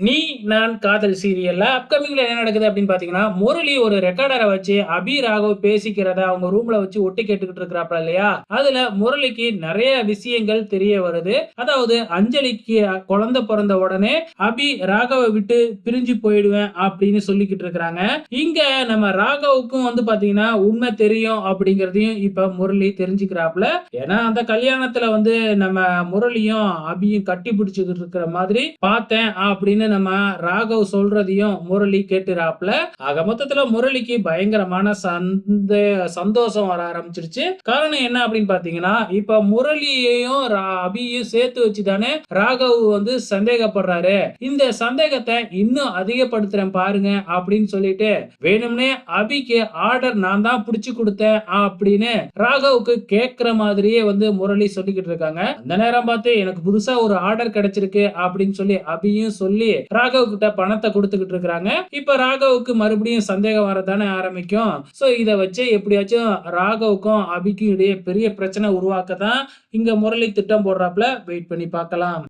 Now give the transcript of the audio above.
நீ நான் காதல் சீரியல்ல அப்கமிங்ல என்ன நடக்குது அப்படின்னு பாத்தீங்கன்னா முரளி ஒரு ரெக்கார்டரை வச்சு அபி ராகவ் பேசிக்கிறத அவங்க ரூம்ல வச்சு ஒட்டி கேட்டுக்கிட்டு இருக்கிறாப்ல இல்லையா? அதுல முரளிக்கு நிறைய விஷயங்கள் தெரிய வருது. அதாவது அஞ்சலிக்கு குழந்தை பிறந்த உடனே அபி ராகவை விட்டு பிரிஞ்சு போயிடுவேன் அப்படின்னு சொல்லிக்கிட்டு இருக்கிறாங்க. இங்க நம்ம ராகவுக்கும் வந்து பாத்தீங்கன்னா உண்மை தெரியும் அப்படிங்கறதையும் இப்ப முரளி தெரிஞ்சுக்கிறாப்ல. ஏன்னா அந்த கல்யாணத்துல வந்து நம்ம முரளியும் அபியும் கட்டி பிடிச்சுக்கிட்டு இருக்கிற மாதிரி பார்த்தேன் அப்படின்னு நம்ம ராகவ் சொல்றதையும் முரளி கேட்டுறாப்ல. ஆக மொத்தத்துல முரளிக்கு பயங்கரமான சந்த சந்தோஷம் வர ஆரம்பிச்சிருச்சு. காரணம் என்ன அப்படின்னு பாத்தீங்கன்னா இப்ப முரளியையும் ரா- அபியையும் சேர்த்து வச்சுதானே ராகவ் வந்து சந்தேகப்படுறாரு. இந்த சந்தேகத்தை இன்னும் அதிகப்படுத்துறேன் பாருங்க அப்படின்னு சொல்லிட்டு வேணும்னே அபிக்கு ஆர்டர் நான் தான் புடிச்சு கொடுத்தேன் அப்படின்னு ராகவுக்கு கேக்குற மாதிரியே வந்து முரளி சொல்லிக்கிட்டு இருக்காங்க. அந்த நேரம் பார்த்து எனக்கு புதுசா ஒரு ஆர்டர் கிடைச்சிருக்கு அப்படின்னு சொல்லி அபியும் சொல்லி ராகவ் கிட்ட பணத்தை கொடுத்துக்கிட்டு இருக்காங்க இப்ப ராகவுக்கு மறுபடியும் சந்தேகம் வரதானே ஆரம்பிக்கும். சோ இதை வச்சு எப்படியாச்சும் ராகவுக்கும் அபிக்கும் இடையே பெரிய பிரச்சனை உருவாக்க தான் இங்க முரளி திட்டம் போடுறாப்புல. வெயிட் பண்ணி பார்க்கலாம்.